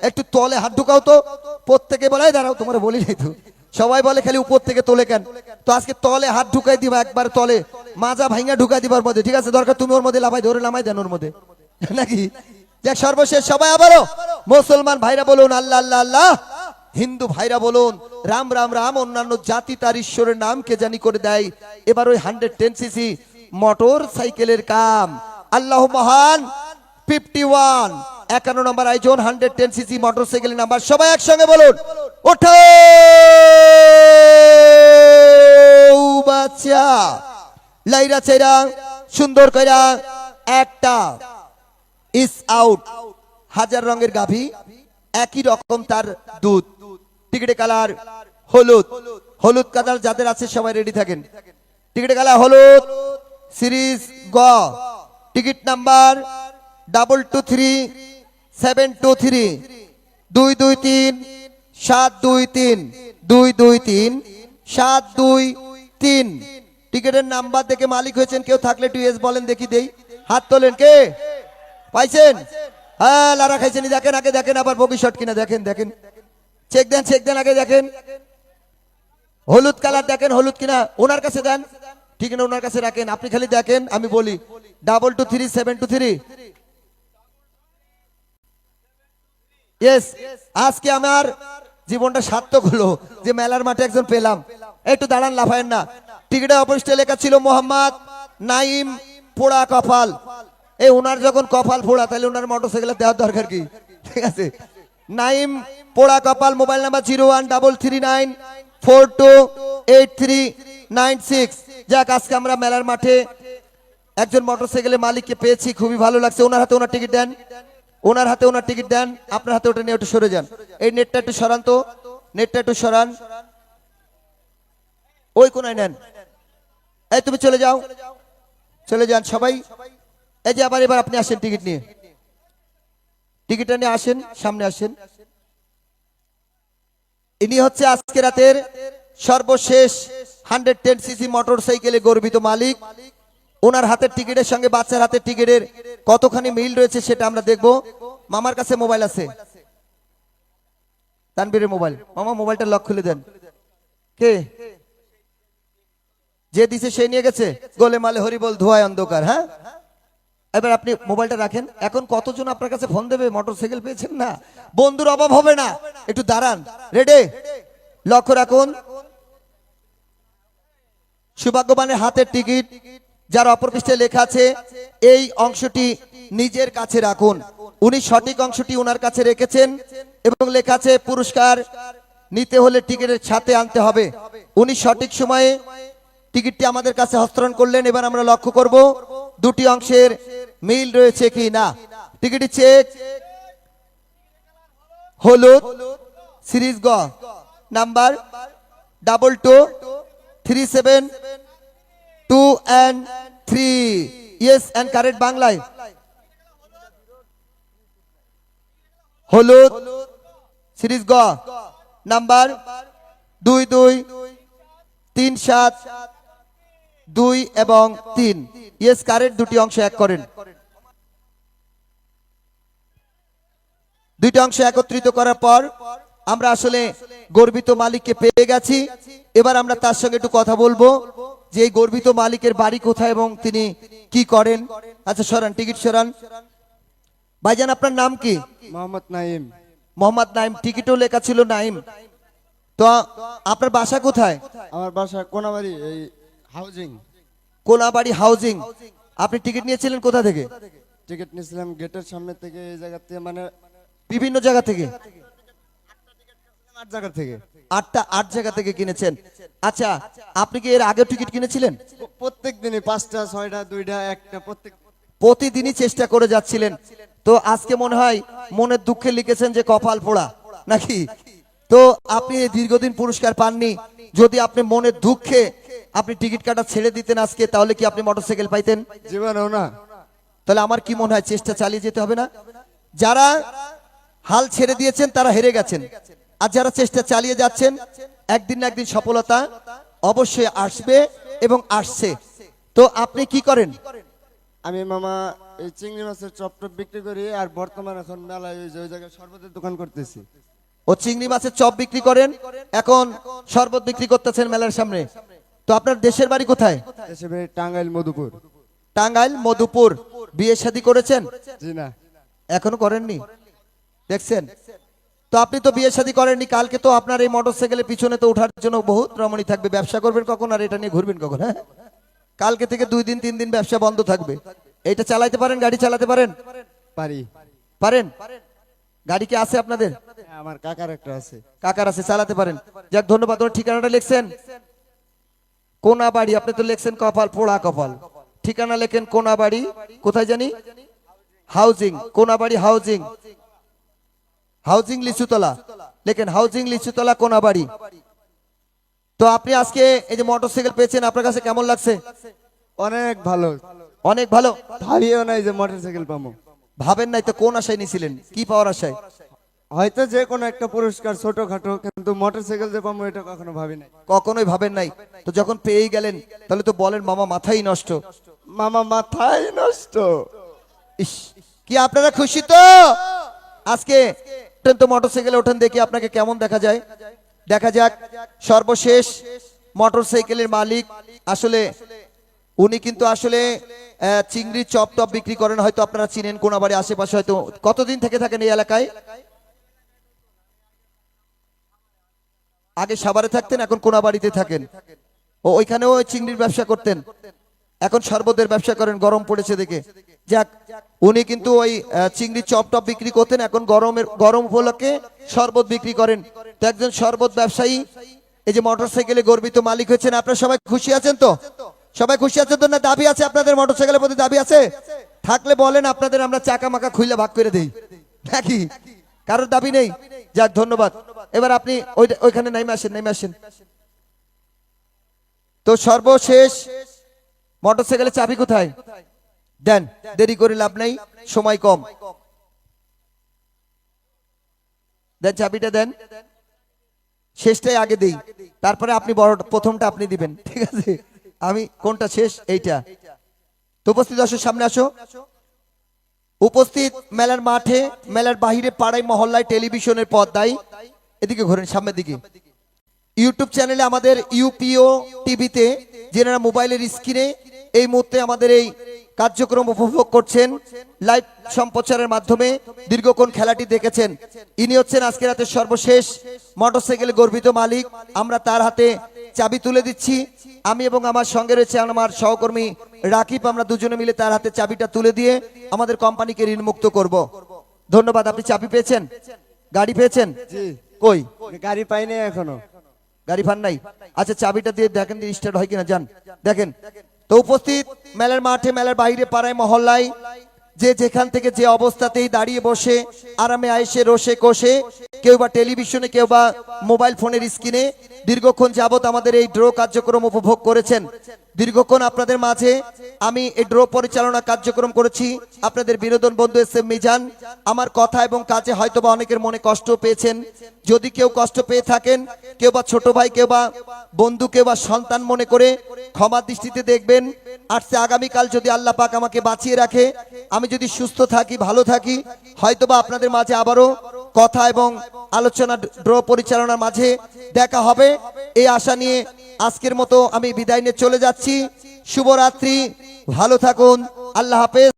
একটু তলে হাত ঢুকাও তো। প্রত্যেকে বলে, "এই দাঁড়াও, তোমার বলি নাই তো। সবাই বলে, খালি উপর থেকে তোলে কেন? তো আজকে তলে হাত ঢুকাই দিবা, একবার তলে। মাজা ভাইঙ্গা ঢুকাই দিবার মধ্যে, ঠিক আছে? দরকার, তুমি ওর মধ্যে লাভাই ধরে নামাই দেন ওর মধ্যে। নাকি? যাক, সর্বশেষ সবাই আবারও মুসলমান ভাইরা বলুন, আল্লাহ আল্লাহ আল্লাহ। হিন্দু ভাইরা বলুন, রাম রাম রাম। অন্যান্য জাতি তার ঈশ্বরের নাম কে জানি করে দেয়। এবার ওই হান্ড্রেড টেন সিসি মোটর সাইকেলের কাম। আল্লাহ মহান, ফিফটি ওয়ান। একান্ন নম্বর আয়োজন হান্ড্রেড টেন সিসি মোটর সাইকেলের নাম্বার সবাই একসঙ্গে বলুন। ওঠো! বাচ্চা, লাইরা সুন্দর কইরা, একটা ইস আউট হাজার রঙের গাভী, একই রকম তার দুধ। টিকিটে কালার হলুদ। হলুদ কালার যাদের আছে সবাই রেডি থাকেন। টিকিটে কালার হলুদ। সিরিজ গ। Ticket number double two three seven two three দুই দুই তিন সাত দুই তিন দুই দুই তিন সাত দুই তিন টিকিটের নাম্বার দেখে মালিক হয়েছেন, কেউ থাকলে একটু এস বলেন, দেখি দেই। হাত তোলেন কে? পাইছেন? হ্যাঁ লারা খাইছেন দেখেন, আগে দেখেন, আবার ভবিষ্যৎ কিনা। দেখেন দেখেন। চেক দেন চেক দেন, আগে দেখেন। হলুদ কালার দেখেন, হলুদ কিনা? ওনার কাছে দেন। ঠিক না, ওনার কাছে রাখেন। আপনি খালি দেখেন, আমি বলি। Double two three seven two three yes আজকে আমার জীবনটা সার্থক হলো যে মেলার মাঠে একজন পেলাম। একটু দাঁড়ান, লাফায়েন না। টিকিটে অপরিষ্ঠে লেখা ছিল মোহাম্মদ নাইম পোড়া কপাল। এই ওনার যখন কপাল ফোড়া তাহলে ওনার মোটরসাইকেলে দেওয়ার দরকার কি? ঠিক আছে? নাইম পোড়া কপাল, mobile number zero one double three nine four two eight three nine six. যাক, আজকে আমরা মেলার মাঠে একজন মোটরসাইকেলের মালিককে পেয়েছি, খুবই ভালো লাগছে। ওনার হাতে ওনার টিকিট দেন। ওনার হাতে ওনার টিকিট দেন, আপনার হাতে ওটা নিয়ে একটু সরে যান। এই নেটটা একটু সরান তো। নেটটা একটু সরান। ওই কোনায় নেন। এই তুমি চলে যাও। চলে যান সবাই। এই যে আবার এবার আপনি আসেন টিকিট নিয়ে। টিকিটটা নিয়ে আসেন, সামনে আসেন। ইনি হচ্ছে আজকে রাতের সর্বশেষ হান্ড্রেড টেন সিসি মোটর সাইকেলে গর্বিত মালিক। ওনার হাতের টিকিটের সঙ্গে বাচ্চার হাতের টিকিটের কতখানি মিল রয়েছে সেটা আমরা দেখব। মামার কাছে মোবাইল আছে। তানবীরের মোবাইল। মামা মোবাইলটা লক খুলে দেন। কে? যে দিছে সে নিয়ে গেছে। গোলে মালে হরিবল, ধোয়ায় অন্ধকার হ্যাঁ? এবার আপনি মোবাইলটা রাখেন। এখন কতজন আপনার কাছে ফোন দেবে? মোটরসাইকেল পেয়েছেন না? বন্ধুর অভাব হবে না। একটু দাঁড়ান। রেডে লক্ষ্য রাখুন। সৌভাগ্যবানের হাতের টিকিট যার অপর পৃষ্ঠে লেখা আছে, এই অংশটি নিজের কাছে রাখুন। উনি সঠিক অংশটি ওনার কাছে রেখেছেন এবং লেখা আছে, পুরস্কার নিতে হলে টিকিটের সাথে আনতে হবে। উনি সঠিক সময়ে টিকিটটি আমাদের কাছে হস্তান্তর করলেন। এবার আমরা লক্ষ্য করব, দুটি অংশের মিল রয়েছে কি না? টিকিট চেক, হলুদ, সিরিজ গ, number double two, three seven two and yes and correct বাংলায় হলুদ সিরিজ গ নাম্বার দুই দুই, তিন, সাত, দুই এবং তিন। ইয়েস কারেন্ট দুটি অংশ এক করেন। দুইটা অংশ একত্রিত করার পর আমরা আসলে গর্বিত মালিককে পেয়ে গেছি। এবার আমরা তার সঙ্গে একটু কথা বলব। যে এই গর্বিত মালিকের বাড়ি কোথায় এবং তিনি কি করেন? আচ্ছা সরান টিকিট সরান। ভাইজান আপনার নাম কি? মোহাম্মদ নাইম। মোহাম্মদ নাইম টিকিটও লেখা ছিল নাইম। তো আপনার বাসা কোথায়? আমার বাসা কোনাবাড়ি এই হাউজিং কোনাবাড়ি হাউজিং আপনি টিকিট নিয়েছিলেন কোথা থেকে? টিকিট নিয়েছিলাম গেটের সামনে থেকে এই জায়গা থেকে মানে বিভিন্ন জায়গা থেকে? আট জায়গা থেকে। আটটা আট জায়গা থেকে কিনেছেন। আচ্ছা আপনি কি এর আগেও টিকিট কিনেছিলেন? প্রত্যেক দিনই পাঁচটা ছয়টা দুইটা একটা প্রত্যেক প্রতিদিনই চেষ্টা করে যাচ্ছিলেন। তো আজকে মনে হয় মনের দুঃখে লিখেছেন যে কপাল পোড়া নাকি? তো আপনি দীর্ঘদিন পুরস্কার পাননি। যদি আপনি মনের দুঃখে আপনি টিকিট কাটা ছেড়ে দিতেন আজকে তাহলে কি আপনি মোটরসাইকেল পাইতেন? জীবনেও না। তাহলে আমার কি মনে হয় চেষ্টা চালিয়ে যেতে হবে না? যারা হাল ছেড়ে দিয়েছেন তারা হেরে গেছেন। আর যারা চেষ্টা চালিয়ে যাচ্ছেন একদিন না একদিন সফলতা অবশ্যই আসবে এবং আসছে। তো আপনি কি করেন? আমি মামা এই চিংড়ি মাছের চপ টপ বিক্রি করি আর বর্তমান এখন মেলায় ওই জায়গায় শরবতের দোকান করতেছি। ও চিংড়ি মাছের চপ বিক্রি করেন এখন শরবত বিক্রি করতেছেন মেলার সামনে। তো আপনার দেশের বাড়ি কোথায়? দেশে বাড়ি টাঙ্গাইল মধুপুর। টাঙ্গাইল মধুপুর। বিয়ে শাদী করেছেন? জি না। এখনও করেননি? দেখছেন? তো আপনি তো বিয়ে শাদী করেননি কালকে তো আপনার এই মোটরসাইকেলের পিছনে তো ওঠার জন্য বহুত রমণী থাকবে। ব্যবসা করবেন কখন আর এটা নিয়ে ঘুরবেন কখন হ্যাঁ? কালকে থেকে দুই দিন তিন দিন ব্যবসা বন্ধ থাকবে। এটা চালাইতে পারেন গাড়ি চালাতে পারেন? পারি। পারেন? গাড়ি কি আছে আপনাদের? হ্যাঁ, আমার কাকার একটা আছে। কাকার আছে চালাতে পারেন। যাক ধন্যবাদ ওর ঠিকানাটা লিখছেন? কোনা বাড়ি আপনি তো লিখছেন কপাল পোড়া কপাল। ঠিকানা লেখেন কোনা বাড়ি কোথায় জানি? হাউজিং কোনা বাড়ি হাউজিং। হাউজিং লিচুতলা। লেখেন হাউজিং লিচুতলা কোনা বাড়ি তো আপনি আজকে এই যে মোটরসাইকেল পেয়েছেন আপনার কাছে কেমন লাগছে? অনেক ভালো। অনেক ভালো? ভাবিও নাই যে মোটর সাইকেল পাবো। ভাবেন নাই তো কোন আশায় নিছিলেন? কি পাওয়ার আশায়? হয়তো যে কোনো একটা পুরস্কার ছোটখাটো কিন্তু মোটর সাইকেল যে পাবো এটা কখনো ভাবি নাই। কখনোই ভাবেন নাই? তো যখন পেয়েই গেলেন তাহলে তো বলেন মামা মাথাই নষ্ট। মামা মাথায় নষ্ট। ইস কি আপনারা খুশি তো? আজকে ওঠেন তো মোটরসাইকেলে ওঠেন দেখি আপনাকে কেমন দেখা যায়। দেখা যাক, সর্বশেষ মোটরসাইকেলের মালিক আসলে উনি কিন্তু আসলে চিংড়ি চপ টপ বিক্রি করেন, হয়তো আপনারা চিনেন কোনাবাড়ি আশেপাশে, হয়তো কতদিন থেকে থাকেন এই এলাকায়? আগে সাভারে থাকতেন, এখন কোনাবাড়িতে থাকেন? ও, ওইখানেও চিংড়ির ব্যবসা করতেন। এখন শরবতের ব্যবসা করেন, গরম পড়েছে দেখে। যাক, উনি কিন্তু ওই চিংড়ি চপ টপ বিক্রি করতেন, এখন গরমের, গরম উপলক্ষে শরবত বিক্রি করেন। তো একজন শরবত ব্যবসায়ী, এই যে মোটরসাইকেলে গর্বিত মালিক হয়েছেন, আপনারা সবাই খুশি আছেন তো? সবাই খুশি আছেন তো না দাবি আছে আপনাদের মোটরসাইকেলের প্রতি দাবি আছে? থাকলে বলেন আপনাদের, আমরা চাকা মাকা খুইলে ভাগ করে দেই। নাকি? কারোর দাবি নেই? যাক, ধন্যবাদ। এবার আপনি ওই, ওইখানে নেমে আসেন নেমে আসেন। তো সর্বশেষ, মোটরসাইকেলের চাবি কোথায়? দেন, দেরি করে লাভ নেই, সময় কম। দেন চাবিটা দেন। শেষটাই আগে দেই। তারপরে আপনি বড় প্রথমটা আপনি দিবেন, ঠিক আছে? আমি কোনটা শেষ? এইটা। তো উপস্থিত দর্শক, সামনে আসো। উপস্থিত মেলার মাঠে, মেলার বাহিরে পাড়ায়, মহল্লায় টেলিভিশনের পর্দায়। এদিকে ঘোরেন, সামনের দিকে। ইউটিউব চ্যানেলে আমাদের ইউপিও টিভিতে যেনারা মোবাইলের স্ক্রিনে এই মুহূর্তে আমাদের এই কার্যক্রম উপভোগ করছেন লাইভ সম্প্রচারের মাধ্যমে দীর্ঘক্ষণ খেলাটি দেখেছেন। ইনি হচ্ছেন আজকে রাতের সর্বশেষ মোটরসাইকেলে গর্বিত মালিক। আমরা তার হাতে চাবি তুলে দিচ্ছি। আমি এবং আমার সঙ্গে রয়েছে আমার সহকর্মী রাকিব। আমরা দুজনে মিলে তার হাতে চাবিটা তুলে দিয়ে আমাদের কোম্পানিকে ঋণমুক্ত করব। ধন্যবাদ আপনি চাবি পেয়েছেন? গাড়ি পেয়েছেন? কই? গাড়ি পাইনি এখনও। গাড়ি ফান নাই? আচ্ছা চাবিটা দিয়ে দেখেন স্টার্ট হয় কিনা যান। দেখেন তো উপস্থিত মেলার মাঠে, মেলার বাইরে পাড়ায়, মহল্লায়, যে যেখান থেকে যে অবস্থাতেই দাঁড়িয়ে বসে, আরামে আয়েসে রসে কষে, কেউ বা টেলিভিশনে, কেউ বা মোবাইল ফোনের স্ক্রিনে দীর্ঘক্ষণ যাবত আমাদের এই ড্র কার্যক্রম উপভোগ করেছেন। দীর্ঘক্ষণ আপনাদের মাঝে আমি এই ড্র পরিচালনা কার্যক্রম করেছি। আপনাদের বিনোদন বন্ধু এস এম মিজান, আমার কথা এবং কাজে হয়তোবা অনেকের মনে কষ্ট পেয়েছেন। যদি কেউ কষ্ট পেয়ে থাকেন, কেউ বা ছোট ভাই, কেউ বা বন্ধু, কেউ বা সন্তান মনে করে ক্ষমা দৃষ্টিতে দেখবেন। আর সে আগামীকাল যদি আল্লাহ পাক আমাকে বাঁচিয়ে রাখে, আমি যদি সুস্থ থাকি, ভালো থাকি, হয়তোবা আপনাদের মাঝে আবারও কথা এবং আলোচনা ড্র পরিচালনার মাঝে দেখা হবে। এই আশা নিয়ে আজকের মতো আমি বিদায় নিয়ে চলে যাচ্ছি। শুভরাত্রি ভালো থাকুন আল্লাহ হাফেজ।